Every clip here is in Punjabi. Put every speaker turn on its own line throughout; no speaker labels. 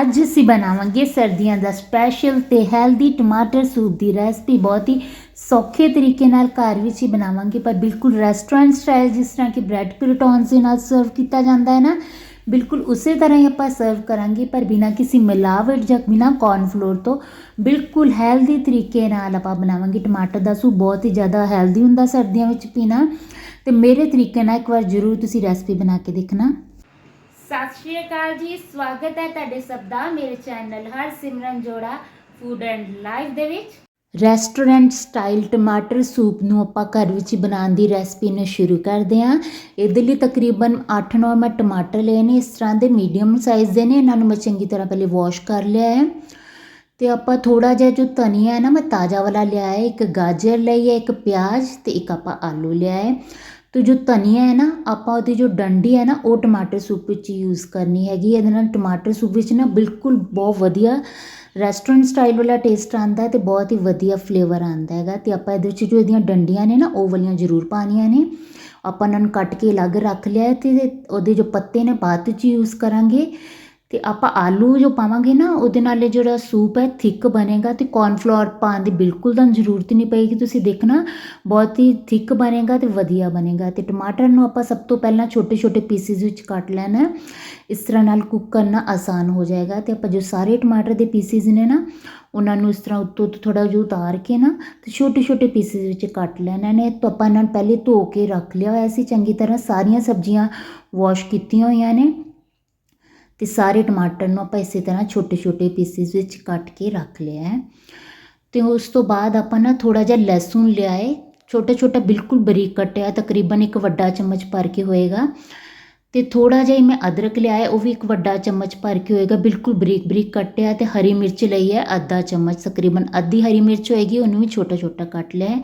ਅੱਜ ਅਸੀਂ ਬਣਾਵਾਂਗੇ ਸਰਦੀਆਂ ਦਾ ਸਪੈਸ਼ਲ ਤੇ ਹੈਲਦੀ ਟਮਾਟਰ ਸੂਪ ਦੀ ਰੈਸਪੀ ਬਹੁਤ ਹੀ ਸੌਖੇ ਤਰੀਕੇ ਨਾਲ ਘਰ ਵਿੱਚ ਹੀ ਬਣਾਵਾਂਗੇ, ਪਰ ਬਿਲਕੁਲ ਰੈਸਟੋਰੈਂਟ ਸਟਾਈਲ ਜਿਸ ਤਰ੍ਹਾਂ ਕਿ ਬ੍ਰੈਡ ਕ੍ਰੂਟੌਨਸ ਦੇ ਨਾਲ ਸਰਵ ਕੀਤਾ ਜਾਂਦਾ ਹੈ ਨਾ, ਬਿਲਕੁਲ ਉਸੇ ਤਰ੍ਹਾਂ ਹੀ ਆਪਾਂ ਸਰਵ ਕਰਾਂਗੇ, ਪਰ ਬਿਨਾਂ ਕਿਸੇ ਮਿਲਾਵਟ ਜਾਂ ਬਿਨਾਂ ਕੌਰਨਫਲੋਰ ਤੋਂ। ਬਿਲਕੁਲ ਹੈਲਦੀ ਤਰੀਕੇ ਨਾਲ ਆਪਾਂ ਬਣਾਵਾਂਗੇ ਟਮਾਟਰ ਦਾ ਸੂਪ ਬਹੁਤ ਹੀ ਜ਼ਿਆਦਾ ਹੈਲਦੀ ਹੁੰਦਾ ਸਰਦੀਆਂ ਵਿੱਚ ਪੀਣਾ। ਤੇ ਮੇਰੇ ਤਰੀਕੇ ਨਾਲ ਇੱਕ ਵਾਰ ਜ਼ਰੂਰ ਤੁਸੀਂ ਰੈਸਪੀ ਬਣਾ ਕੇ ਦੇਖਣਾ। ਸਤਿ ਸ਼੍ਰੀ ਅਕਾਲ ਜੀ, ਸਵਾਗਤ ਹੈ ਤੁਹਾਡੇ ਸਭ ਦਾ ਮੇਰੇ ਚੈਨਲ ਹਰ ਸਿਮਰਨ ਜੋੜਾ ਫੂਡ ਐਂਡ ਲਾਈਫ ਦੇ ਵਿੱਚ। ਰੈਸਟੋਰੈਂਟ ਸਟਾਈਲ ਟਮਾਟਰ ਸੂਪ ਨੂੰ ਆਪਾਂ ਘਰ ਵਿੱਚ ਬਣਾਉਣ ਦੀ ਰੈਸਪੀ ਨੂੰ ਸ਼ੁਰੂ ਕਰਦੇ ਹਾਂ। ਇਹਦੇ ਲਈ ਤਕਰੀਬਨ 8-9 ਮੈਂ ਟਮਾਟਰ ਲਏ ਨੇ, ਇਸ ਤਰ੍ਹਾਂ ਦੇ ਮੀਡੀਅਮ ਸਾਈਜ਼ ਦੇ ਨੇ। ਇਹਨਾਂ ਨੂੰ ਮੈਂ ਚੰਗੀ ਤਰ੍ਹਾਂ ਪਹਿਲੇ ਵਾਸ਼ ਕਰ ਲਿਆ ਹੈ। ਤੇ ਆਪਾਂ ਥੋੜਾ ਜਿਹਾ ਜੋ ਧਨੀਆ ਹੈ ਨਾ, ਮੈਂ ਤਾਜ਼ਾ ਵਾਲਾ ਲਿਆ ਹੈ। ਇੱਕ ਗਾਜਰ ਲਈ ਹੈ, ਇੱਕ ਪਿਆਜ਼ ਤੇ ਇੱਕ ਆਪਾਂ ਆਲੂ ਲਿਆ ਹੈ। ਅਤੇ ਜੋ ਧਨੀਆ ਹੈ ਨਾ, ਆਪਾਂ ਉਹਦੀ ਜੋ ਡੰਡੀ ਹੈ ਨਾ, ਉਹ ਟਮਾਟਰ ਸੂਪ ਵਿੱਚ ਯੂਜ਼ ਕਰਨੀ ਹੈਗੀ ਇਹਦੇ ਨਾਲ ਟਮਾਟਰ ਸੂਪ ਵਿੱਚ ਨਾ ਬਿਲਕੁਲ ਬਹੁਤ ਵਧੀਆ ਰੈਸਟੋਰੈਂਟ ਸਟਾਈਲ ਵਾਲਾ ਟੇਸਟ ਆਉਂਦਾ ਅਤੇ ਬਹੁਤ ਹੀ ਵਧੀਆ ਫਲੇਵਰ ਆਉਂਦਾ ਹੈਗਾ। ਅਤੇ ਆਪਾਂ ਇਹਦੇ ਵਿੱਚ ਜੋ ਇਹਦੀਆਂ ਡੰਡੀਆਂ ਨੇ ਨਾ, ਉਹ ਵਾਲੀਆਂ ਜ਼ਰੂਰ ਪਾਣੀਆਂ ਨੇ। ਆਪਾਂ ਉਹਨਾਂ ਨੂੰ ਕੱਟ ਕੇ ਅਲੱਗ ਰੱਖ ਲਿਆ ਅਤੇ ਉਹਦੇ ਜੋ ਪੱਤੇ ਨੇ, ਬਾਅਦ ਵਿੱਚ ਯੂਜ਼ ਕਰਾਂਗੇ। ਅਤੇ ਆਪਾਂ ਆਲੂ ਜੋ ਪਾਵਾਂਗੇ ਨਾ, ਉਹਦੇ ਨਾਲ ਇਹ ਜਿਹੜਾ ਸੂਪ ਹੈ, ਥਿੱਕ ਬਣੇਗਾ ਅਤੇ ਕੌਰਨਫਲੋਰ ਪਾਉਣ ਦੀ ਬਿਲਕੁਲ ਤੁਹਾਨੂੰ ਜ਼ਰੂਰਤ ਨਹੀਂ ਪਏਗੀ। ਤੁਸੀਂ ਦੇਖਣਾ, ਬਹੁਤ ਹੀ ਥਿੱਕ ਬਣੇਗਾ ਅਤੇ ਵਧੀਆ ਬਣੇਗਾ ਅਤੇ ਟਮਾਟਰ ਨੂੰ ਆਪਾਂ ਸਭ ਤੋਂ ਪਹਿਲਾਂ ਛੋਟੇ ਛੋਟੇ ਪੀਸਿਸ ਵਿੱਚ ਕੱਟ ਲੈਣਾ ਇਸ ਤਰ੍ਹਾਂ ਨਾਲ ਕੁੱਕ ਕਰਨਾ ਆਸਾਨ ਹੋ ਜਾਏਗਾ ਅਤੇ ਆਪਾਂ ਜੋ ਸਾਰੇ ਟਮਾਟਰ ਦੇ ਪੀਸਿਸ ਨੇ ਨਾ, ਉਹਨਾਂ ਨੂੰ ਇਸ ਤਰ੍ਹਾਂ ਉੱਤੋਂ ਤੋਂ ਥੋੜਾ ਜਿਹਾ ਉਤਾਰ ਕੇ ਨਾ, ਤੇ ਛੋਟੇ ਛੋਟੇ ਪੀਸਿਸ ਵਿੱਚ ਕੱਟ ਲੈਣਾ ਨੇ। ਤਾਂ ਆਪਾਂ ਇਹਨਾਂ ਨੂੰ ਪਹਿਲੇ ਧੋ ਕੇ ਰੱਖ ਲਿਆ ਹੋਇਆ ਸੀ, ਚੰਗੀ ਤਰ੍ਹਾਂ ਸਾਰੀਆਂ ਸਬਜ਼ੀਆਂ ਵਾਸ਼ ਕੀਤੀਆਂ ਹੋਈਆਂ ਨੇ। ਤੇ ਸਾਰੇ ਟਮਾਟਰ ਨੂੰ ਆਪਾਂ ਇਸੇ ਤਰ੍ਹਾਂ ਛੋਟੇ ਛੋਟੇ ਪੀਸਿਸ ਵਿੱਚ ਕੱਟ ਕੇ ਰੱਖ ਲਿਆ ਹੈ ਤੇ ਉਸ ਤੋਂ ਬਾਅਦ ਆਪਾਂ ਨਾ ਥੋੜਾ ਜਿਹਾ ਲਸਣ ਲਿਆਏ ਛੋਟਾ ਛੋਟਾ ਬਿਲਕੁਲ ਬਰੀਕ ਕੱਟਿਆ ਤਕਰੀਬਨ ਇੱਕ ਵੱਡਾ ਚਮਚ ਭਰ ਕੇ ਹੋਏਗਾ ਤੇ ਥੋੜਾ ਜਿਹਾ ਹੀ ਮੈਂ ਅਦਰਕ ਲਿਆ ਹੈ ਉਹ ਵੀ ਇੱਕ ਵੱਡਾ ਚਮਚ ਭਰ ਕੇ ਹੋਏਗਾ ਬਿਲਕੁਲ ਬਰੀਕ ਬਰੀਕ ਕੱਟਿਆ ਤੇ ਹਰੀ ਮਿਰਚ ਲਈ ਹੈ ਅੱਧਾ ਚਮਚ ਤਕਰੀਬਨ ਅੱਧੀ ਹਰੀ ਮਿਰਚ ਹੋਏਗੀ ਉਹਨੂੰ ਵੀ ਛੋਟਾ ਛੋਟਾ ਕੱਟ ਲਿਆ ਹੈ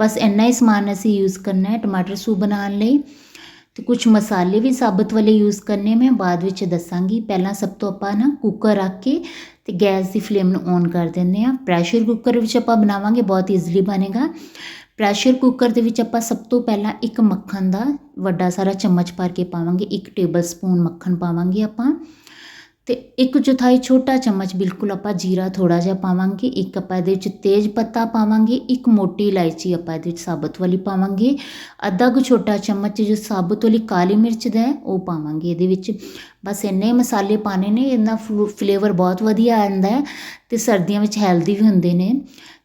ਬਸ ਇੰਨਾ ਹੀ ਸਮਾਨ ਅਸੀਂ ਯੂਜ਼ ਕਰਨਾ ਹੈ ਟਮਾਟਰ ਸੂਪ ਬਣਾਉਣ ਲਈ ਤੇ ਕੁਝ ਮਸਾਲੇ ਵੀ ਸਾਬਤ ਵਾਲੇ ਯੂਜ਼ ਕਰਨੇ ਮੈਂ ਬਾਅਦ ਵਿੱਚ ਦੱਸਾਂਗੀ। ਪਹਿਲਾਂ ਸਭ ਤੋਂ ਆਪਾਂ ਨਾ ਕੁੱਕਰ ਰੱਖ ਕੇ ਤੇ ਗੈਸ ਦੀ ਫਲੇਮ ਨੂੰ ਔਨ ਕਰ ਦਿੰਦੇ ਆ ਪ੍ਰੈਸ਼ਰ ਕੁੱਕਰ ਵਿੱਚ ਆਪਾਂ ਬਣਾਵਾਂਗੇ, ਬਹੁਤ ਈਜ਼ੀਲੀ ਬਣੇਗਾ। ਪ੍ਰੈਸ਼ਰ ਕੁੱਕਰ ਦੇ ਵਿੱਚ ਆਪਾਂ ਸਭ ਤੋਂ ਪਹਿਲਾਂ ਇੱਕ ਮੱਖਣ ਦਾ ਵੱਡਾ ਸਾਰਾ ਚਮਚ ਭਰ ਕੇ ਪਾਵਾਂਗੇ। ਇੱਕ ਟੇਬਲ ਸਪੂਨ ਮੱਖਣ ਪਾਵਾਂਗੇ ਆਪਾਂ। ਅਤੇ ਇੱਕ ਚੌਥਾਈ ਛੋਟਾ ਚਮਚ ਬਿਲਕੁਲ ਆਪਾਂ ਜੀਰਾ ਥੋੜ੍ਹਾ ਜਿਹਾ ਪਾਵਾਂਗੇ, ਇੱਕ ਆਪਾਂ ਇਹਦੇ ਵਿੱਚ ਤੇਜ ਪੱਤਾ ਪਾਵਾਂਗੇ, ਇੱਕ ਮੋਟੀ ਇਲਾਇਚੀ ਆਪਾਂ ਇਹਦੇ ਵਿੱਚ ਸਾਬਤ ਵਾਲੀ ਪਾਵਾਂਗੇ, ਅੱਧਾ ਕੁ ਛੋਟਾ ਚਮਚ ਜੋ ਸਾਬਤ ਵਾਲੀ ਕਾਲੀ ਮਿਰਚ ਦਾ ਹੈ, ਉਹ ਪਾਵਾਂਗੇ ਇਹਦੇ ਵਿੱਚ। ਬਸ ਇੰਨੇ ਮਸਾਲੇ ਪਾਣੇ ਨੇ ਇਹਨਾਂ ਫਲੇਵਰ ਬਹੁਤ ਵਧੀਆ ਆਉਂਦਾ ਹੈ ਤੇ ਸਰਦੀਆਂ ਵਿੱਚ ਹੈਲਦੀ ਵੀ ਹੁੰਦੇ ਨੇ।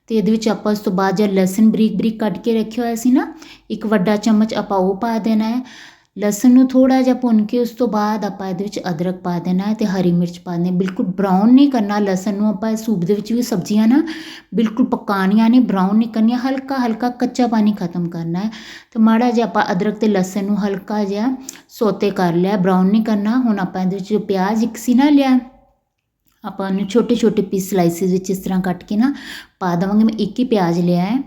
ਤੇ ਇਹਦੇ ਵਿੱਚ ਆਪਾਂ ਉਸ ਤੋਂ ਬਾਅਦ ਜੇ ਲਸਣ ਬਰੀਕ ਬਰੀਕ ਕੱਟ ਕੇ ਰੱਖਿਆ ਹੋਇਆ ਸੀ ਨਾ, ਇੱਕ ਵੱਡਾ ਚਮਚ ਆਪਾਂ ਉਹ ਪਾ ਦੇਣਾ ਹੈ। ਲਸਣ ਨੂੰ ਥੋੜ੍ਹਾ ਜਿਹਾ ਭੁੰਨ ਕੇ ਉਸ ਤੋਂ ਬਾਅਦ ਆਪਾਂ ਇਹਦੇ ਵਿੱਚ ਅਦਰਕ ਪਾ ਦੇਣਾ ਅਤੇ ਹਰੀ ਮਿਰਚ ਪਾ ਦੇਣੀ। ਬਿਲਕੁਲ ਬਰਾਊਨ ਨਹੀਂ ਕਰਨਾ, ਲਸਣ ਨੂੰ ਆਪਾਂ ਸੂਪ ਦੇ ਵਿੱਚ ਵੀ ਸਬਜ਼ੀਆਂ ਨਾ ਬਿਲਕੁਲ ਪਕਾਉਣੀਆਂ ਨੇ ਬਰਾਊਨ ਨਹੀਂ ਕਰਨੀਆਂ, ਹਲਕਾ ਹਲਕਾ ਕੱਚਾ ਪਾਣੀ ਖਤਮ ਕਰਨਾ ਹੈ। ਤੇ ਮਾੜਾ ਜਿਹਾ ਆਪਾਂ ਅਦਰਕ ਅਤੇ ਲਸਣ ਨੂੰ ਹਲਕਾ ਜਿਹਾ ਸੋਤੇ ਕਰ ਲਿਆ ਬਰਾਊਨ ਨਹੀਂ ਕਰਨਾ। ਹੁਣ ਆਪਾਂ ਇਹਦੇ ਵਿੱਚ ਪਿਆਜ਼ ਇੱਕ ਸੀ ਨਾ ਲਿਆ, ਆਪਾਂ ਉਹਨੂੰ ਛੋਟੇ ਛੋਟੇ ਪੀਸ ਸਲਾਈਸਿਸ ਵਿੱਚ ਇਸ ਤਰ੍ਹਾਂ ਕੱਟ ਕੇ ਨਾ ਪਾ ਦੇਵਾਂਗੇ। ਮੈਂ ਇੱਕ ਹੀ ਪਿਆਜ਼ ਲਿਆ ਹੈ।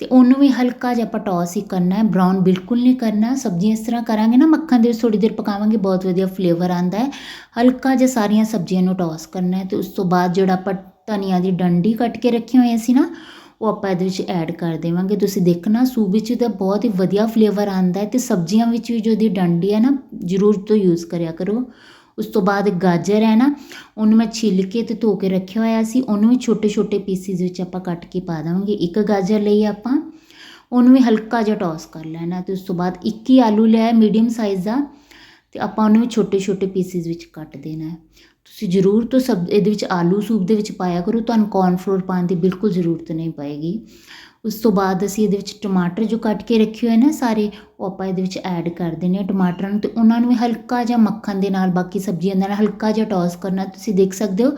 ਤੇ ਉਹਨੂੰ ਵੀ ਹਲਕਾ ਜਿਹਾ ਆਪਾਂ ਟੌਸ ਹੀ ਕਰਨਾ ਹੈ ਬਰਾਊਨ ਬਿਲਕੁਲ ਨਹੀਂ ਕਰਨਾ ਸਬਜ਼ੀਆਂ ਇਸ ਤਰ੍ਹਾਂ ਕਰਾਂਗੇ ਨਾ, ਮੱਖਣ ਦੇ ਵਿੱਚ ਥੋੜੀ ਦੇਰ ਪਕਾਵਾਂਗੇ, ਬਹੁਤ ਵਧੀਆ ਫਲੇਵਰ ਆਂਦਾ ਹੈ। ਹਲਕਾ ਜਿਹਾ ਸਾਰੀਆਂ ਸਬਜ਼ੀਆਂ ਨੂੰ ਟੌਸ ਕਰਨਾ ਹੈ ਤੇ ਉਸ ਤੋਂ ਬਾਅਦ ਜਿਹੜਾ ਆਪਾਂ ਧਨੀਆ ਦੀ ਡੰਡੀ ਕੱਟ ਕੇ ਰੱਖੀ ਹੋਈ ਸੀ ਨਾ, ਉਹ ਆਪਾਂ ਇਹਦੇ ਵਿੱਚ ਐਡ ਕਰ ਦੇਵਾਂਗੇ। ਤੁਸੀਂ ਦੇਖਣਾ ਸੂਪ ਵਿੱਚ ਤਾਂ ਬਹੁਤ ਹੀ ਵਧੀਆ ਫਲੇਵਰ ਆਂਦਾ ਹੈ ਤੇ ਸਬਜ਼ੀਆਂ ਵਿੱਚ ਵੀ ਜੋ ਦੀ ਡੰਡੀ ਹੈ ਨਾ, ਜ਼ਰੂਰ ਤੋਂ ਯੂਜ਼ ਕਰਿਆ ਕਰੋ। ਉਸ ਤੋਂ ਬਾਅਦ ਗਾਜਰ ਹੈ ਨਾ, ਉਹਨੂੰ ਮੈਂ ਛਿੱਲ ਕੇ ਤੇ ਧੋ ਕੇ ਰੱਖਿਆ ਹੋਇਆ ਸੀ, ਉਹਨੂੰ ਵੀ ਛੋਟੇ ਛੋਟੇ ਪੀਸਿਸ ਵਿੱਚ ਆਪਾਂ ਕੱਟ ਕੇ ਪਾ ਦੇਵਾਂਗੇ, ਇੱਕ ਗਾਜਰ ਲਈ ਆਪਾਂ, ਉਹਨੂੰ ਵੀ ਹਲਕਾ ਜਿਹਾ ਟੌਸ ਕਰ ਲੈਣਾ ਤੇ ਉਸ ਤੋਂ ਬਾਅਦ ਇੱਕ ਹੀ ਆਲੂ ਲਿਆ ਮੀਡੀਅਮ ਸਾਈਜ਼ ਦਾ ਤੇ ਆਪਾਂ ਉਹਨੂੰ ਵੀ ਛੋਟੇ ਛੋਟੇ ਪੀਸਿਸ ਵਿੱਚ ਕੱਟ ਦੇਣਾ ਤੁਸੀਂ ਜ਼ਰੂਰ ਤੋਂ ਸਬ, ਇਹਦੇ ਵਿੱਚ ਆਲੂ ਸੂਪ ਦੇ ਵਿੱਚ ਪਾਇਆ ਕਰੋ, ਤੁਹਾਨੂੰ ਕੌਰਨਫਲੋਰ ਪਾਉਣ ਦੀ ਬਿਲਕੁਲ ਜ਼ਰੂਰਤ ਨਹੀਂ ਪਏਗੀ। ਉਸ ਤੋਂ ਬਾਅਦ ਅਸੀਂ ਇਹਦੇ ਵਿੱਚ ਟਮਾਟਰ ਜੋ ਕੱਟ ਕੇ ਰੱਖੇ ਹੋਏ ਨਾ, ਸਾਰੇ ਉਹ ਆਪਾਂ ਇਹਦੇ ਵਿੱਚ ਐਡ ਕਰ ਦੇਣੇ ਆ ਟਮਾਟਰਾਂ ਨੂੰ ਤੇ ਉਹਨਾਂ ਨੂੰ ਵੀ ਹਲਕਾ ਜਿਹਾ ਮੱਖਣ ਦੇ ਨਾਲ, ਬਾਕੀ ਸਬਜ਼ੀਆਂ ਦੇ ਨਾਲ ਹਲਕਾ ਜਿਹਾ ਟੌਸ ਕਰਨਾ, ਤੁਸੀਂ ਦੇਖ ਸਕਦੇ ਹੋ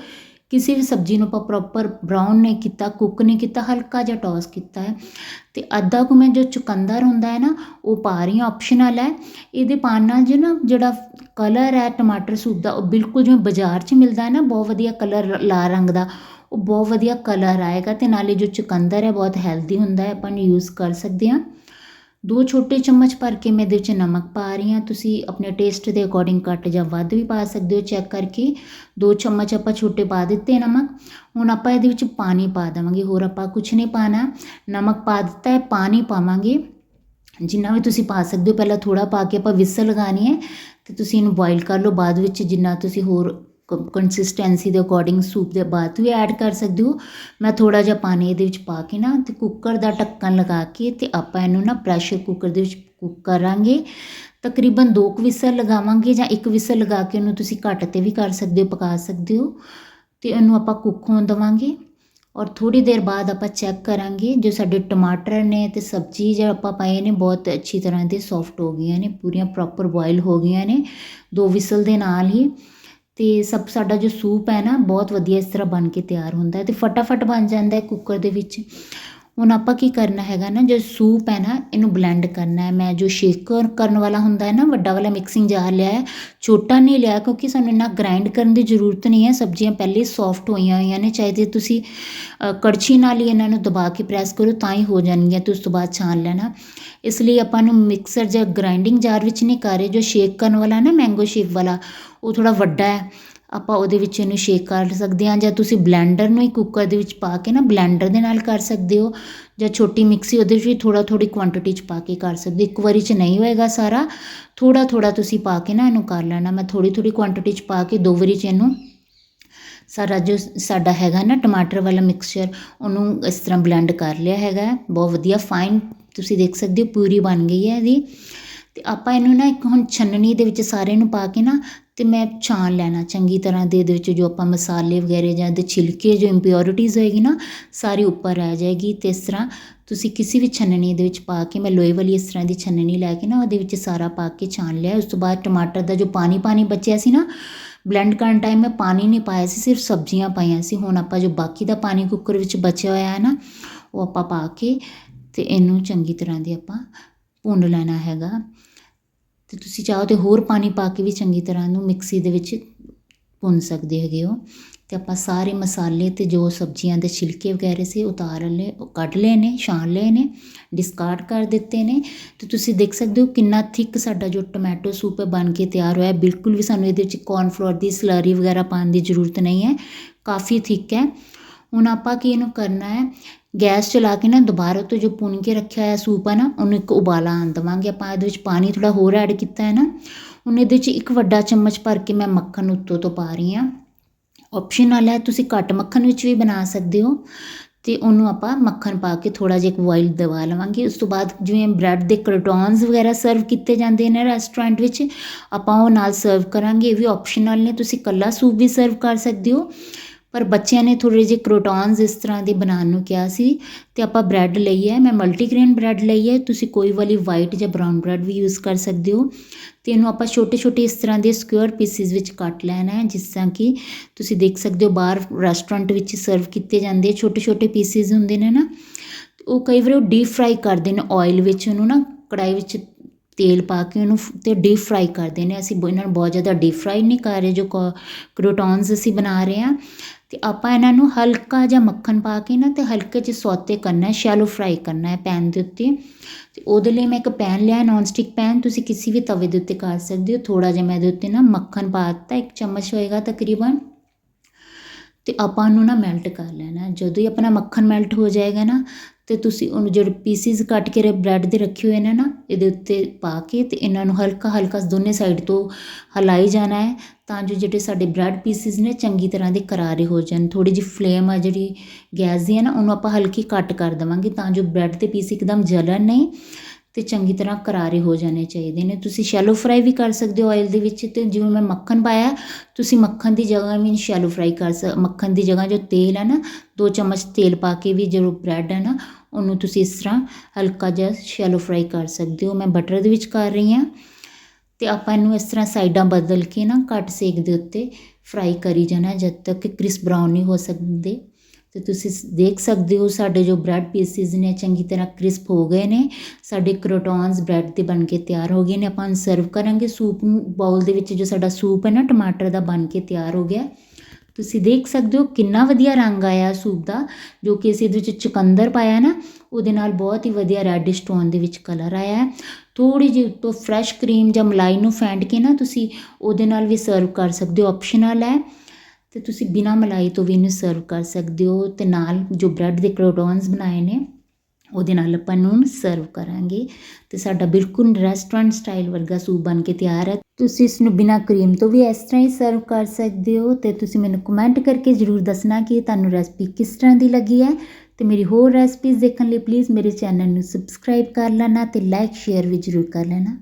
ਕਿਸੇ ਵੀ ਸਬਜ਼ੀ ਨੂੰ ਆਪਾਂ ਪ੍ਰੋਪਰ ਬਰਾਊਨ ਨਹੀਂ ਕੀਤਾ ਕੁੱਕ ਨਹੀਂ ਕੀਤਾ, ਹਲਕਾ ਜਿਹਾ ਟੌਸ ਕੀਤਾ ਹੈ। ਤੇ ਅੱਧਾ ਕੁ ਮੈਂ ਜੋ ਚੁਕੰਦਰ ਹੁੰਦਾ ਹੈ ਨਾ, ਉਹ ਪਾ ਰਹੀ ਹਾਂ ਆਪਸ਼ਨਲ ਹੈ। ਇਹਦੇ ਪਾਉਣ ਨਾਲ ਜੋ ਨਾ, ਜਿਹੜਾ ਕਲਰ ਹੈ ਟਮਾਟਰ ਸੂਪ ਦਾ, ਉਹ ਬਿਲਕੁਲ ਜਿਵੇਂ ਬਾਜ਼ਾਰ 'ਚ ਮਿਲਦਾ ਹੈ ਨਾ, ਬਹੁਤ ਵਧੀਆ ਕਲਰ ਲਾਲ ਰੰਗ ਦਾ ਉਹ ਬਹੁਤ ਵਧੀਆ ਕਲਰ ਆਏਗਾ ਤੇ ਨਾਲੇ ਜੋ ਚੁਕੰਦਰ ਹੈ, ਬਹੁਤ ਹੈਲਦੀ ਹੁੰਦਾ ਹੈ, ਆਪਾਂ ਨੂੰ ਯੂਜ਼ ਕਰ ਸਕਦੇ ਹਾਂ। ਦੋ ਛੋਟੇ ਚਮਚ ਭਰ ਕੇ ਮੈਂ ਇਹਦੇ ਵਿੱਚ ਨਮਕ ਪਾ ਰਹੀ ਹਾਂ। ਤੁਸੀਂ ਆਪਣੇ ਟੇਸਟ ਦੇ ਅਕੋਰਡਿੰਗ ਘੱਟ ਜਾਂ ਵੱਧ ਵੀ ਪਾ ਸਕਦੇ ਹੋ ਚੈੱਕ ਕਰਕੇ। ਦੋ ਚਮਚ ਆਪਾਂ ਛੋਟੇ ਪਾ ਦਿੱਤੇ ਨਮਕ। ਹੁਣ ਆਪਾਂ ਇਹਦੇ ਵਿੱਚ ਪਾਣੀ ਪਾ ਦੇਵਾਂਗੇ, ਹੋਰ ਆਪਾਂ ਕੁਝ ਨਹੀਂ ਪਾਣਾ। ਨਮਕ ਪਾ ਦਿੱਤਾ ਹੈ, ਪਾਣੀ ਪਾਵਾਂਗੇ। ਜਿੰਨਾ ਵੀ ਤੁਸੀਂ ਪਾ ਸਕਦੇ ਹੋ, ਪਹਿਲਾਂ ਥੋੜਾ ਪਾ ਕੇ ਆਪਾਂ ਵਿਸਲ ਲਗਾਣੀ ਹੈ ਤੇ ਤੁਸੀਂ ਇਹਨੂੰ ਬੋਇਲ ਕਰ ਲਓ। ਬਾਅਦ ਵਿੱਚ ਜਿੰਨਾ ਤੁਸੀਂ ਹੋਰ ਕੰਸਿਸਟੈਂਸੀ ਦੇ ਅਕੋਰਡਿੰਗ ਸੂਪ ਦੇ ਬਾਅਦ ਵੀ ਐਡ ਕਰ ਸਕਦੇ ਹੋ। ਮੈਂ ਥੋੜਾ ਜਿਹਾ ਪਾਣੀ ਇਹਦੇ ਵਿੱਚ ਪਾ ਕੇ ਨਾ ਤੇ ਕੁੱਕਰ ਦਾ ਢੱਕਣ ਲਗਾ ਕੇ ਤੇ ਆਪਾਂ ਇਹਨੂੰ ਨਾ ਪ੍ਰੈਸ਼ਰ ਕੁੱਕਰ ਦੇ ਵਿੱਚ ਕੁੱਕ ਕਰਾਂਗੇ। ਤਕਰੀਬਨ 2 ਵਿਸਲ ਲਗਾਵਾਂਗੇ ਜਾਂ ਇੱਕ ਵਿਸਲ ਲਗਾ ਕੇ ਉਹਨੂੰ ਤੁਸੀਂ ਘੱਟ ਤੇ ਵੀ ਕਰ ਸਕਦੇ ਹੋ, ਪਕਾ ਸਕਦੇ ਹੋ। ਤੇ ਉਹਨੂੰ ਆਪਾਂ ਕੁੱਕ ਹੋਣ ਦੇਵਾਂਗੇ ਔਰ ਥੋੜੀ ਦੇਰ ਬਾਅਦ ਆਪਾਂ ਚੈੱਕ ਕਰਾਂਗੇ ਜੋ ਸਾਡੇ ਟਮਾਟਰ ਨੇ ਤੇ ਸਬਜ਼ੀ ਜਿਹੜਾ ਆਪਾਂ ਪਾਏ ਨੇ ਬਹੁਤ ਅੱਛੀ ਤਰ੍ਹਾਂ ਦੇ ਸੌਫਟ ਹੋ ਗਈਆਂ ਨੇ, ਪੂਰੀਆਂ ਪ੍ਰੋਪਰ ਬੋਇਲ ਹੋ ਗਈਆਂ ਨੇ। ਦੋ ਵਿਸਲ ਦੇ ਨਾਲ ਹੀ ਅਤੇ ਸਭ ਸਾਡਾ ਜੋ ਸੂਪ ਹੈ ਨਾ, ਬਹੁਤ ਵਧੀਆ ਇਸ ਤਰ੍ਹਾਂ ਬਣ ਕੇ ਤਿਆਰ ਹੁੰਦਾ ਅਤੇ ਫਟਾਫਟ ਬਣ ਜਾਂਦਾ ਕੁੱਕਰ ਦੇ ਵਿੱਚ। ਹੁਣ ਆਪਾਂ ਕੀ ਕਰਨਾ ਹੈਗਾ ਨਾ, ਜੋ ਸੂਪ ਹੈ ਨਾ, ਇਹਨੂੰ ਬਲੈਂਡ ਕਰਨਾ ਹੈ। ਮੈਂ ਜੋ ਸ਼ੇਕਰ ਕਰਨ ਵਾਲਾ ਹੁੰਦਾ ਹੈ ਨਾ, ਵੱਡਾ ਵਾਲਾ ਮਿਕਸਿੰਗ ਜਾਰ ਲਿਆ ਹੈ, ਛੋਟਾ ਨਹੀਂ ਲਿਆ, ਕਿਉਂਕਿ ਸਾਨੂੰ ਇੰਨਾ ਗ੍ਰਾਈਂਡ ਕਰਨ ਦੀ ਜ਼ਰੂਰਤ ਨਹੀਂ ਹੈ। ਸਬਜ਼ੀਆਂ ਪਹਿਲੇ ਸੌਫਟ ਹੋਈਆਂ ਹੋਈਆਂ ਨੇ, ਚਾਹੇ ਜੇ ਤੁਸੀਂ ਕੜਛੀ ਨਾਲ ਹੀ ਇਹਨਾਂ ਨੂੰ ਦਬਾ ਕੇ ਪ੍ਰੈਸ ਕਰੋ, ਤਾਂ ਹੀ ਹੋ ਜਾਣਗੀਆਂ, ਤੇ ਉਸ ਤੋਂ ਬਾਅਦ ਛਾਣ ਲੈਣਾ। ਇਸ ਲਈ ਆਪਾਂ ਨੂੰ ਮਿਕਸਰ ਜਾਂ ਗ੍ਰਾਈਂਡਿੰਗ ਜਾਰ ਵਿੱਚ ਨਹੀਂ ਕਰ ਰਹੇ। ਜੋ ਸ਼ੇਕ ਕਰਨ ਵਾਲਾ ਨਾ ਮੈਂਗੋ ਸ਼ੇਕ ਵਾਲਾ, ਉਹ ਥੋੜਾ ਵੱਡਾ ਹੈ। ਆਪਾਂ ਉਹਦੇ ਵਿੱਚ ਇਹਨੂੰ ਸ਼ੇਕ ਕਰ ਸਕਦੇ ਹਾਂ ਜਾਂ ਤੁਸੀਂ ਬਲੈਂਡਰ ਨੂੰ ਹੀ ਕੁੱਕਰ ਦੇ ਵਿੱਚ ਪਾ ਕੇ ਨਾ ਬਲੈਂਡਰ ਦੇ ਨਾਲ ਕਰ ਸਕਦੇ ਹੋ ਜਾਂ ਛੋਟੀ ਮਿਕਸੀ ਉਹਦੇ 'ਚ ਵੀ ਥੋੜ੍ਹਾ ਥੋੜ੍ਹੀ ਕੁਆਂਟਿਟੀ 'ਚ ਪਾ ਕੇ ਕਰ ਸਕਦੇ ਇੱਕ ਵਾਰੀ 'ਚ ਨਹੀਂ ਹੋਏਗਾ ਸਾਰਾ, ਥੋੜ੍ਹਾ ਥੋੜ੍ਹਾ ਤੁਸੀਂ ਪਾ ਕੇ ਨਾ ਇਹਨੂੰ ਕਰ ਲੈਣਾ। ਮੈਂ ਥੋੜ੍ਹੀ ਥੋੜ੍ਹੀ ਕੁਆਂਟੀਟੀ 'ਚ ਪਾ ਕੇ ਦੋ ਵਾਰੀ 'ਚ ਇਹਨੂੰ ਸਾਰਾ ਜੋ ਸਾਡਾ ਹੈਗਾ ਨਾ ਟਮਾਟਰ ਵਾਲਾ ਮਿਕਸਚਰ ਉਹਨੂੰ ਇਸ ਤਰ੍ਹਾਂ ਬਲੈਂਡ ਕਰ ਲਿਆ ਹੈਗਾ। ਬਹੁਤ ਵਧੀਆ ਫਾਈਨ ਤੁਸੀਂ ਦੇਖ ਸਕਦੇ ਹੋ, ਪੂਰੀ ਬਣ ਗਈ ਹੈ ਇਹਦੀ। ਅਤੇ ਆਪਾਂ ਇਹਨੂੰ ਨਾ ਇੱਕ ਹੁਣ ਛੰਨਣੀ ਦੇ ਵਿੱਚ ਸਾਰੇ ਨੂੰ ਪਾ ਕੇ ਨਾ ਅਤੇ ਮੈਂ ਛਾਣ ਲੈਣਾ ਚੰਗੀ ਤਰ੍ਹਾਂ ਦੇ ਇਹਦੇ ਵਿੱਚ ਜੋ ਆਪਾਂ ਮਸਾਲੇ ਵਗੈਰੇ ਜਾਂ ਇਹਦੇ ਛਿਲਕੇ ਜੋ ਇੰਪਿਓਰਿਟੀਜ਼ ਹੋਏਗੀ ਨਾ, ਸਾਰੀ ਉੱਪਰ ਰਹਿ ਜਾਏਗੀ ਅਤੇ ਇਸ ਤਰ੍ਹਾਂ ਤੁਸੀਂ ਕਿਸੇ ਵੀ ਛੰਨਣੀ ਦੇ ਵਿੱਚ ਪਾ ਕੇ, ਮੈਂ ਲੋਹੇ ਵਾਲੀ ਇਸ ਤਰ੍ਹਾਂ ਦੀ ਛੰਨਣੀ ਲੈ ਕੇ ਨਾ ਉਹਦੇ ਵਿੱਚ ਸਾਰਾ ਪਾ ਕੇ ਛਾਣ ਲਿਆ। ਉਸ ਤੋਂ ਬਾਅਦ ਟਮਾਟਰ ਦਾ ਜੋ ਪਾਣੀ ਪਾਣੀ ਬਚਿਆ ਸੀ ਨਾ ਬਲੈਂਡ ਕਰਨ ਟਾਈਮ ਮੈਂ ਪਾਣੀ ਨਹੀਂ ਪਾਇਆ ਸੀ, ਸਿਰਫ ਸਬਜ਼ੀਆਂ ਪਾਈਆਂ ਸੀ। ਹੁਣ ਆਪਾਂ ਜੋ ਬਾਕੀ ਦਾ ਪਾਣੀ ਕੁੱਕਰ ਵਿੱਚ ਬਚਿਆ ਹੋਇਆ ਹੈ ਨਾ, ਉਹ ਆਪਾਂ ਪਾ ਕੇ ਤੇ ਇਹਨੂੰ ਚੰਗੀ ਤਰ੍ਹਾਂ ਦੀ ਆਪਾਂ ਭੁੰਨ ਲੈਣਾ ਹੈਗਾ। ਤੇ ਤੁਸੀਂ ਚਾਹੋ ਤੇ ਹੋਰ ਪਾਣੀ ਪਾ ਕੇ ਵੀ ਚੰਗੀ ਤਰ੍ਹਾਂ ਨੂੰ ਮਿਕਸੀ ਦੇ ਵਿੱਚ ਭੁੰਨ ਸਕਦੇ ਹੈਗੇ ਹੋ। ਤੇ ਆਪਾਂ ਸਾਰੇ ਮਸਾਲੇ ਤੇ ਜੋ ਸਬਜ਼ੀਆਂ ਦੇ ਛਿਲਕੇ ਵਗੈਰੇ ਸੀ ਉਤਾਰ ਲਏ, ਉਹ ਕੱਢ ਲਏ ਨੇ, ਛਾਣ ਲਏ ਨੇ ਡਿਸਕਾਰਡ ਕਰ ਦਿੱਤੇ ਨੇ। ਤੇ ਤੁਸੀਂ ਦੇਖ ਸਕਦੇ ਹੋ ਕਿੰਨਾ ਥਿੱਕ ਸਾਡਾ ਜੋ ਟੋਮੈਟੋ ਸੂਪ ਹੈ ਬਣ ਕੇ ਤਿਆਰ ਹੋਇਆ। ਬਿਲਕੁਲ ਵੀ ਸਾਨੂੰ ਇਹਦੇ ਵਿੱਚ ਕੌਰਨਫਲੋਰ ਦੀ ਸਲਰੀ ਵਗੈਰਾ ਪਾਉਣ ਦੀ ਜ਼ਰੂਰਤ ਨਹੀਂ ਹੈ। ਕਾਫੀ ਥਿੱਕ ਹੈ। ਹੁਣ ਆਪਾਂ ਕੀ ਇਹਨੂੰ ਕਰਨਾ ਹੈ? ਗੈਸ ਚਲਾ ਕੇ ਨਾ ਦੁਬਾਰਾ ਤੋਂ ਜੋ ਭੁੰਨ ਕੇ ਰੱਖਿਆ ਹੋਇਆ ਸੂਪ ਹੈ ਨਾ, ਉਹਨੂੰ ਇੱਕ ਉਬਾਲਾ ਆਉਣ ਦੇਵਾਂਗੇ। ਆਪਾਂ ਇਹਦੇ ਵਿੱਚ ਪਾਣੀ ਥੋੜ੍ਹਾ ਹੋਰ ਐਡ ਕੀਤਾ ਹੈ ਨਾ। ਹੁਣ ਇਹਦੇ 'ਚ ਇੱਕ ਵੱਡਾ ਚਮਚ ਭਰ ਕੇ ਮੈਂ ਮੱਖਣ ਉੱਤੋਂ ਤੋਂ ਪਾ ਰਹੀ ਹਾਂ। ਆਪਸ਼ਨਲ ਹੈ, ਤੁਸੀਂ ਘੱਟ ਮੱਖਣ ਵਿੱਚ ਵੀ ਬਣਾ ਸਕਦੇ ਹੋ। ਤੇ ਉਹਨੂੰ ਆਪਾਂ ਮੱਖਣ ਪਾ ਕੇ ਥੋੜਾ ਜਿਹਾ ਇੱਕ ਬੋਇਲ ਦਵਾ ਲਵਾਂਗੇ। ਉਸ ਤੋਂ ਬਾਅਦ ਜਿਵੇਂ ਬ੍ਰੈਡ ਦੇ ਕਰਟੌਨਸ ਵਗੈਰਾ ਸਰਵ ਕੀਤੇ ਜਾਂਦੇ ਨੇ ਰੈਸਟੋਰੈਂਟ ਵਿੱਚ, ਆਪਾਂ ਉਹ ਨਾਲ ਸਰਵ ਕਰਾਂਗੇ। ਇਹ ਵੀ ਆਪਸ਼ਨਲ ਨੇ, ਤੁਸੀਂ ਕੱਲਾ ਸੂਪ ਵੀ ਸਰਵ ਕਰ ਸਕਦੇ ਹੋ। ਪਰ ਬੱਚਿਆਂ ਨੇ ਥੋੜ੍ਹੇ ਜਿਹੇ ਕਰੋਟੌਨਸ ਇਸ ਤਰ੍ਹਾਂ ਦੇ ਬਣਾਉਣ ਨੂੰ ਕਿਹਾ ਸੀ ਅਤੇ ਆਪਾਂ ਬ੍ਰੈਡ ਲਈ ਹੈ, ਮੈਂ ਮਲਟੀਗ੍ਰੇਨ ਬ੍ਰੈਡ ਲਈ ਹੈ, ਤੁਸੀਂ ਕੋਈ ਵਾਲੀ ਵਾਈਟ ਜਾਂ ਬਰਾਊਨ ਬ੍ਰੈਡ ਵੀ ਯੂਜ਼ ਕਰ ਸਕਦੇ ਹੋ ਅਤੇ ਇਹਨੂੰ ਆਪਾਂ ਛੋਟੇ ਛੋਟੇ ਇਸ ਤਰ੍ਹਾਂ ਦੇ ਸਕੁਅਰ ਪੀਸਿਸ ਵਿੱਚ ਕੱਟ ਲੈਣਾ ਹੈ, ਜਿਸ ਤਰ੍ਹਾਂ ਕਿ ਤੁਸੀਂ ਦੇਖ ਸਕਦੇ ਹੋ ਬਾਹਰ ਰੈਸਟੋਰੈਂਟ ਵਿੱਚ ਸਰਵ ਕੀਤੇ ਜਾਂਦੇ ਛੋਟੇ ਛੋਟੇ ਪੀਸਿਸ ਹੁੰਦੇ ਨੇ ਨਾ, ਉਹ ਕਈ ਵਾਰ ਉਹ ਡੀਪ ਫਰਾਈ ਕਰਦੇ ਨੇ ਆਇਲ ਵਿੱਚ ਉਹਨੂੰ ਨਾ ਕੜਾਈ ਵਿੱਚ ਤੇਲ ਪਾ ਕੇ ਉਹਨੂੰ ਫ- ਤੇ ਡੀਪ ਫਰਾਈ ਕਰਦੇ ਨੇ, ਅਸੀਂ ਬ- ਇਹਨਾਂ ਨੂੰ ਬਹੁਤ ਜ਼ਿਆਦਾ ਡੀਪ ਫਰਾਈ ਨਹੀਂ ਕਰ ਰਹੇ ਜੋ ਕਰੋਟੌਨਸ ਅਸੀਂ ਬਣਾ ਰਹੇ ਹਾਂ। ਅਤੇ ਆਪਾਂ ਇਹਨਾਂ ਨੂੰ ਹਲਕਾ ਜਿਹਾ ਮੱਖਣ ਪਾ ਕੇ ਨਾ ਅਤੇ ਹਲਕੇ 'ਚ ਸੌਤੇ ਕਰਨਾ ਸ਼ੈਲੋ ਫਰਾਈ ਕਰਨਾ ਹੈ ਪੈਨ ਦੇ ਉੱਤੇ। ਅਤੇ ਉਹਦੇ ਲਈ ਮੈਂ ਇੱਕ ਪੈਨ ਲਿਆ ਨਾਨ ਸਟਿਕ ਪੈਨ ਤੁਸੀਂ ਕਿਸੇ ਵੀ ਤਵੇ ਦੇ ਉੱਤੇ ਕਰ ਸਕਦੇ ਹੋ। ਥੋੜ੍ਹਾ ਜਿਹਾ ਮੈਂ ਇਹਦੇ ਉੱਤੇ ਨਾ ਮੱਖਣ ਪਾ ਦਿੱਤਾ, ਇੱਕ ਚਮਚ ਹੋਏਗਾ ਤਕਰੀਬਨ। ਤੇ ਆਪਾਂ ਉਹਨੂੰ ਨਾ ਮੈਲਟ ਕਰ ਲੈਣਾ ਜਦੋਂ ਹੀ ਆਪਣਾ ਮੱਖਣ ਮੈਲਟ ਹੋ ਜਾਏਗਾ ਨਾ, ਤੇ ਤੁਸੀਂ ਉਹਨੂੰ ਜਿਹੜੇ ਪੀਸਿਸ ਕੱਟ ਕੇ ਬ੍ਰੈਡ ਦੇ ਰੱਖੇ ਹੋਏ ਨੇ ਨਾ, ਇਹਦੇ ਉੱਤੇ ਪਾ ਕੇ ਤੇ ਇਹਨਾਂ ਨੂੰ ਹਲਕਾ ਹਲਕਾ ਦੋਨੇ ਸਾਈਡ ਤੋਂ ਹਲਾਈ ਜਾਣਾ ਹੈ। ਤਾਂ ਜੋ ਜਿਹੜੇ ਸਾਡੇ ਬ੍ਰੈਡ ਪੀਸਿਸ ਨੇ, ਚੰਗੀ ਤਰ੍ਹਾਂ ਦੇ ਕਰਾਰੇ ਹੋ ਜਾਣ। ਥੋੜੀ ਜਿਹੀ ਫਲੇਮ ਆ ਜਿਹੜੀ ਗੈਸ ਦੀ ਹੈ ਨਾ, ਉਹਨੂੰ ਆਪਾਂ ਹਲਕੀ ਘੱਟ ਕਰ ਦੇਵਾਂਗੇ ਤਾਂ ਜੋ ਬ੍ਰੈਡ ਦੇ ਪੀਸ ਇੱਕਦਮ ਜਲਣ ਨਹੀਂ ਤੇ ਚੰਗੀ ਤਰ੍ਹਾਂ ਕਰਾਰੇ ਹੋ ਜਾਣੇ ਚਾਹੀਦੇ ਨੇ। ਤੁਸੀਂ ਸ਼ੈਲੋ ਫਰਾਈ ਵੀ ਕਰ ਸਕਦੇ ਹੋ ਆਇਲ ਦੇ ਵਿੱਚ ਤੇ ਜਿਵੇਂ ਮੈਂ ਮੱਖਣ ਪਾਇਆ, ਤੁਸੀਂ ਮੱਖਣ ਦੀ ਜਗ੍ਹਾ ਵੀ ਸ਼ੈਲੋ ਫਰਾਈ ਕਰ ਸਕ, ਮੱਖਣ ਦੀ ਜਗ੍ਹਾ ਜੋ ਤੇਲ ਹੈ ਨਾ, ਦੋ ਚਮਚ ਤੇਲ ਪਾ ਕੇ ਵੀ ਜੋ ਬ੍ਰੈਡ ਹੈ ਨਾ, ਉਹਨੂੰ ਤੁਸੀਂ ਇਸ ਤਰ੍ਹਾਂ ਹਲਕਾ ਜਿਹਾ ਸ਼ੈਲੋ ਫਰਾਈ ਕਰ ਸਕਦੇ ਹੋ। ਮੈਂ ਬਟਰ ਦੇ ਵਿੱਚ ਕਰ ਰਹੀ ਹਾਂ। ਅਤੇ ਆਪਾਂ ਇਹਨੂੰ ਇਸ ਤਰ੍ਹਾਂ ਸਾਈਡਾਂ ਬਦਲ ਕੇ ਨਾ ਘੱਟ ਸੇਕ ਦੇ ਉੱਤੇ ਫਰਾਈ ਕਰੀ ਜਾਣਾ ਜਦ ਤੱਕ ਕਿ ਕ੍ਰਿਸਪ ਬਰਾਊਨ ਨਹੀਂ ਹੋ ਸਕਦੇ। ਤੇ ਤੁਸੀਂ ਦੇਖ ਸਕਦੇ ਹੋ ਸਾਡੇ ਜੋ ਬ੍ਰੈਡ ਪੀਸਿਸ ਨੇ ਚੰਗੀ ਤਰ੍ਹਾਂ ਕ੍ਰਿਸਪ ਹੋ ਗਏ ਨੇ। ਸਾਡੇ ਕਰੋਟੌਨਸ ਬ੍ਰੈਡ ਦੇ ਬਣ ਕੇ ਤਿਆਰ ਹੋ ਗਏ ਨੇ। ਆਪਾਂ ਸਰਵ ਕਰਾਂਗੇ। ਸੂਪ ਨੂੰ ਬਾਉਲ ਦੇ ਵਿੱਚ ਜੋ ਸਾਡਾ ਸੂਪ ਹੈ ਨਾ, ਟਮਾਟਰ ਦਾ ਬਣ ਕੇ ਤਿਆਰ ਹੋ ਗਿਆ। ਤੁਸੀਂ ਦੇਖ ਸਕਦੇ ਹੋ ਕਿੰਨਾ ਵਧੀਆ ਰੰਗ ਆਇਆ ਸੂਪ ਦਾ, ਜੋ ਕਿ ਅਸੀਂ ਇਹਦੇ ਵਿੱਚ ਚੁਕੰਦਰ ਪਾਇਆ ਨਾ, ਉਹਦੇ ਨਾਲ ਬਹੁਤ ਹੀ ਵਧੀਆ ਰੈਡਿਸ਼ ਟੋਨ ਦੇ ਵਿੱਚ ਕਲਰ ਆਇਆ ਹੈ। ਥੋੜੀ ਜਿਹੀ ਉੱਤੋਂ ਫਰੈਸ਼ ਕਰੀਮ ਜਾਂ ਮਲਾਈ ਨੂੰ ਫੈਂਟ ਕੇ ਨਾ ਤੁਸੀਂ ਉਹਦੇ ਨਾਲ ਵੀ ਸਰਵ ਕਰ ਸਕਦੇ ਹੋ ਆਪਸ਼ਨਲ ਹੈ। ਤੇ ਤੁਸੀਂ ਬਿਨਾ ਮਲਾਈ ਤੋਂ ਵੀ ਇਹਨੂੰ ਸਰਵ ਕਰ ਸਕਦੇ ਹੋ ਤੇ ਨਾਲ ਜੋ ਬ੍ਰੈਡ ਦੇ ਕਰੋਟੌਨਸ ਬਣਾਏ ਨੇ ਉਹਦੇ ਨਾਲ ਆਪਾਂ ਨੂੰ ਸਰਵ ਕਰਾਂਗੇ। ਤੇ ਸਾਡਾ ਬਿਲਕੁਲ ਰੈਸਟੋਰੈਂਟ ਸਟਾਈਲ ਵਰਗਾ ਸੂਪ ਬਣ ਕੇ ਤਿਆਰ ਹੈ। ਤੁਸੀਂ ਇਸ ਨੂੰ ਬਿਨਾ ਕਰੀਮ ਤੋਂ ਵੀ ਇਸ ਤਰ੍ਹਾਂ ਹੀ ਸਰਵ ਕਰ ਸਕਦੇ ਹੋ। ਤੇ ਤੁਸੀਂ ਮੈਨੂੰ ਕਮੈਂਟ ਕਰਕੇ ਜਰੂਰ ਦੱਸਣਾ ਕਿ ਤੁਹਾਨੂੰ ਰੈਸਪੀ ਕਿਸ ਤਰ੍ਹਾਂ ਦੀ ਲੱਗੀ ਹੈ। ਤੇ ਮੇਰੀ ਹੋਰ ਰੈਸਪੀਜ਼ ਦੇਖਣ ਲਈ ਪਲੀਜ਼ ਮੇਰੇ ਚੈਨਲ ਨੂੰ ਸਬਸਕ੍ਰਾਈਬ ਕਰ ਲੈਣਾ ਤੇ ਲਾਈਕ ਸ਼ੇਅਰ ਵੀ ਜਰੂਰ ਕਰ ਲੈਣਾ।